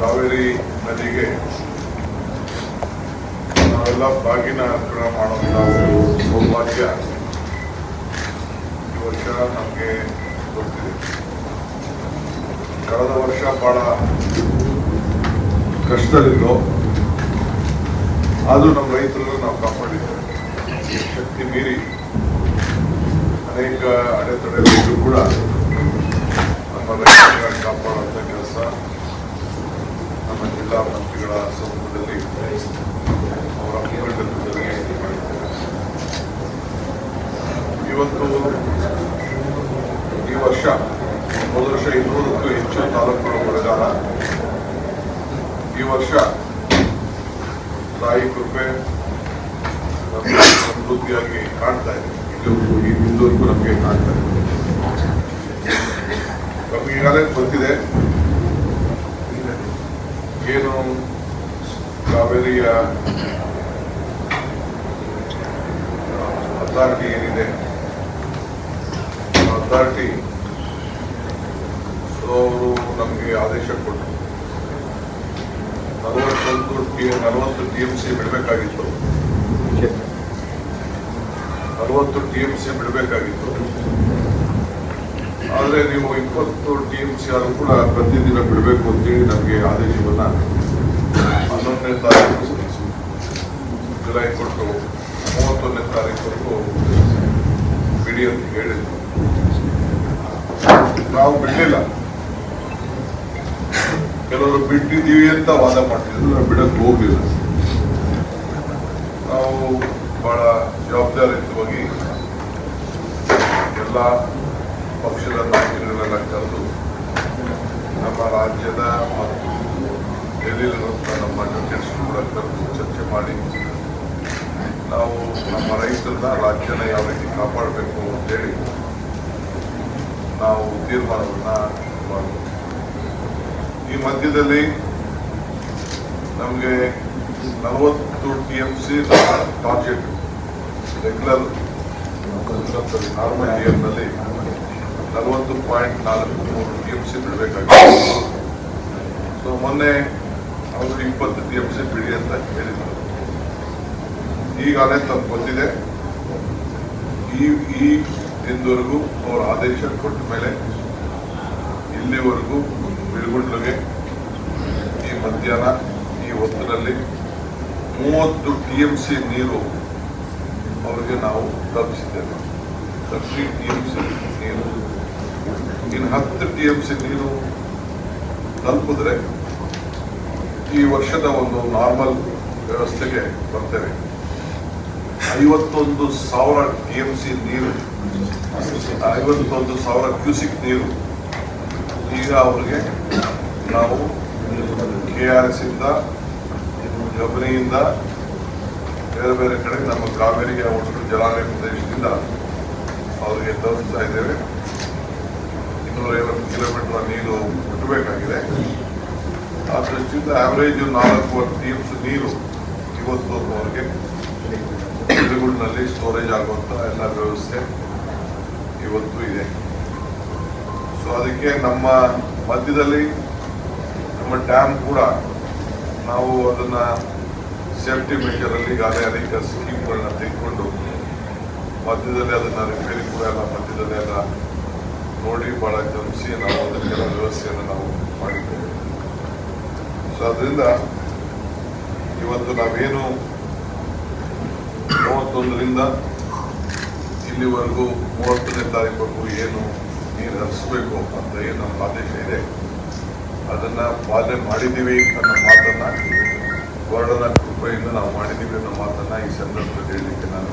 ಕಾವೇರಿ ನದಿಗೆ ನಾವೆಲ್ಲ ಬಾಗಿನ ಅರ್ಪಣೆ ಮಾಡುವಂಥ ಸೌಭಾಗ್ಯ. ಈ ವರ್ಷ ನಮಗೆ ಗೊತ್ತಿದೆ. ಕಳೆದ ವರ್ಷ ಬಹಳ ಕಷ್ಟದಲ್ಲಿದ್ದೋ ಆದರೂ ನಮ್ಮ ರೈತರನ್ನು ನಾವು ಕಾಪಾಡಿದ್ದೇವೆ ಶಕ್ತಿ ಮೀರಿ ಅನೇಕ ಅಡೆತಡೆಗಳಿದ್ರು ಕೂಡ ನಮ್ಮ ರೈತರ ಕಾಪಾಡುವಂಥ ಕೆಲಸ ಜಿಲ್ಲಾ ಮಂತ್ರಿಗಳ ಸಮ್ಮುಖದಲ್ಲಿ ಅವರ ಮಾಡಿದ್ದೇವೆ ಇವತ್ತು ಈ ವರ್ಷ, ಹೋದ ವರ್ಷ ಇನ್ನೂರಕ್ಕೂ ಹೆಚ್ಚು ತಾಲೂಕುಗಳ ಬರಗಾಲ ಈ ವರ್ಷ ತಾಯಿ ಕೃಪೆ ಸಮೃದ್ಧಿಯಾಗಿ ಕಾಣ್ತಾ ಇದೆ. ಇಲ್ಲಿವರೆಗೂ ನಮಗೆ ಕಾಣ್ತಾ ಇದೆ. ನಮಗೆ ಈಗಾಗಲೇ ಗೊತ್ತಿದೆ. ಏನು ಕಾವೇರಿಯ ಅಥಾರಿಟಿ ಏನಿದೆ? ಅಥಾರಿಟಿ ಸೊ ಅವರು ನಮಗೆ ಆದೇಶ ಕೊಟ್ಟರು ನಲವತ್ತೊಂದು ಟಿ ನಲವತ್ತು ಟಿ ಎಂ ಸಿ ಬಿಡಬೇಕಾಗಿತ್ತು. ನಲವತ್ತು ಟಿ ಎಂ ಸಿ ಬಿಡಬೇಕಾಗಿತ್ತು. ಆದರೆ ನೀವು ಇಪ್ಪತ್ತು ಟಿ ಎಂ ಸಿ ಆದರೂ ಕೂಡ ಪ್ರತಿದಿನ ಬಿಡಬೇಕು ಅಂತೇಳಿ ನಮಗೆ ಆದೇಶವನ್ನು ಹನ್ನೊಂದನೇ ತಾರೀಕು ಜುಲೈ ಕೊಟ್ಟು, ಮೂವತ್ತೊಂದನೇ ತಾರೀಕು ಬಿಡಿ ಅಂತ ಹೇಳಿದ್ರು. ನಾವು ಬಿಡಲಿಲ್ಲ. ಕೆಲವರು ಬಿಟ್ಟಿದ್ದೀವಿ ಅಂತ ವಾದ ಮಾಡ್ತಿದ್ರು, ನಾವು ಬಿಡಕ್ಕೆ ಹೋಗಿಲ್ಲ ನಾವು ಬಹಳ ಜವಾಬ್ದಾರಿಯುತವಾಗಿ ಎಲ್ಲ ಪಕ್ಷದ ನಾಯಕರುಗಳೆಲ್ಲ ಕರೆದು ನಮ್ಮ ರಾಜ್ಯದ ಮತ್ತು ಡೆಲ್ಲಿಲಿರುವಂಥ ನಮ್ಮ ಜೊತೆ ಕೂಡ ಕರೆದು ಚರ್ಚೆ ಮಾಡಿ, ನಾವು ನಮ್ಮ ರೈತರನ್ನ ರಾಜ್ಯನ ಯಾವ ರೀತಿ ಕಾಪಾಡಬೇಕು ಅಂತೇಳಿ ನಾವು ತೀರ್ಮಾನವನ್ನ ಮಾಡಿದ್ವಿ ಈ ಮಧ್ಯದಲ್ಲಿ ನಮಗೆ ನಲವತ್ತು T M C target regular normal ಇಯರ್ನಲ್ಲಿ ನಲವತ್ತು ಪಾಯಿಂಟ್ ನಾಲ್ಕು ಮೂರು ಟಿ ಎಂ ಸಿ ಬಿಡಬೇಕಾಗಿತ್ತು ಸೊ ಮೊನ್ನೆ ಅವರು ಇಪ್ಪತ್ತು ಟಿ ಎಂ ಸಿ ಬಿಡಿ ಅಂತ ಹೇಳಿದರು. ಈಗಾಗಲೇ ತಮ್ಗೆ ಬಂದಿದೆ. ಈ ಈ ಇಂದವರೆಗೂ ಅವರ ಆದೇಶ ಕೊಟ್ಟ ಮೇಲೆ ಇಲ್ಲಿವರೆಗೂ ಬಿರುಗುಂಡ್ಲಿಗೆ ಈ ಮಧ್ಯಾಹ್ನ ಈ ಹೊತ್ತಿನಲ್ಲಿ ಮೂವತ್ತು ಟಿ ಎಂ ಸಿ ನೀರು ಅವರಿಗೆ ನಾವು ತಲುಪಿಸಿದ್ದೇವೆ ತರ್ಟಿ ಟಿ ಎಂ ಸಿ ನೀರು. ಇನ್ನು ಹತ್ತು ಟಿ ಎಂ ಸಿ ನೀರು ತಲುಪಿದ್ರೆ ಈ ವರ್ಷದ ಒಂದು ನಾರ್ಮಲ್ ವ್ಯವಸ್ಥೆಗೆ ಬರ್ತೇವೆ. ಐವತ್ತೊಂದು ಸಾವಿರ ಟಿ ಎಂ ಸಿ ನೀರು, ಐವತ್ತೊಂದು ಸಾವಿರ ಕ್ಯೂಸಿಕ್ ನೀರು ಈಗ ಅವರಿಗೆ ನಾವು ಕೆ ಆರ್ ಎಸ್ ಇಂದ ಜಬನಿಯಿಂದ ಬೇರೆ ಬೇರೆ ಕಡೆ ನಮ್ಮ ಕಾವೇರಿಗೆ, ಒಟ್ಟು ಜಲಾನಯ ಪ್ರದೇಶದಿಂದ ಅವರಿಗೆ ತಲುಪಿಸ್ತಾ ಇದ್ದೇವೆ. ದೃಷ್ಟಿಯಿಂದ ಆವರೇಜ್ ನಾಲ್ಕು ಟೀಮ್ಸ್ ನೀರು ಇವತ್ತು ಅವರಿಗೆ ಗಿಡಗಳಿನಲ್ಲಿ ಸ್ಟೋರೇಜ್ ಆಗುವಂಥ ಎಲ್ಲ ವ್ಯವಸ್ಥೆ ಇವತ್ತು ಇದೆ. ಸೊ ಅದಕ್ಕೆ ನಮ್ಮ ಮಧ್ಯದಲ್ಲಿ ನಮ್ಮ ಡ್ಯಾಮ್ ಕೂಡ ನಾವು ಅದನ್ನ ಸೇಫ್ಟಿ ಮೆಷರಲ್ಲಿ ಈಗಾಗಲೇ ಅನೇಕ ಸ್ಕೀಮ್ಗಳನ್ನ ತೆಗೆದುಕೊಂಡು ಮಧ್ಯದಲ್ಲಿ ಅದನ್ನ ರಿಪೇರಿ ಕೂಡ ಎಲ್ಲ ಮಧ್ಯದಲ್ಲಿ ಎಲ್ಲ ನೋಡಿ ಬಹಳ ಗಮನಿಸಿ ನಾವು ಅದಕ್ಕೆಲ್ಲ ವ್ಯವಸ್ಥೆಯನ್ನು ನಾವು ಮಾಡಿದ್ದೇವೆ. ಸೊ ಅದರಿಂದ ಇವತ್ತು ನಾವೇನು ಮೂವತ್ತೊಂದರಿಂದ ಇಲ್ಲಿವರೆಗೂ ಮೂವತ್ತನೇ ತಾರೀಕು ಏನು ನೀರು ಹರಿಸಬೇಕು ಅಂತ ಏನು ನಮ್ಮ ಆದೇಶ ಇದೆ, ಅದನ್ನ ಪಾಲನೆ ಮಾಡಿದ್ದೀವಿ ಅನ್ನೋ ಮಾತನ್ನು ಗೌಡನ ಕೃಪೆಯಿಂದ ನಾವು ಮಾಡಿದ್ದೀವಿ ಅನ್ನೋ ಮಾತನ್ನು ಈ ಸಂದರ್ಭದಲ್ಲಿ ಹೇಳಲಿಕ್ಕೆ ನಾನು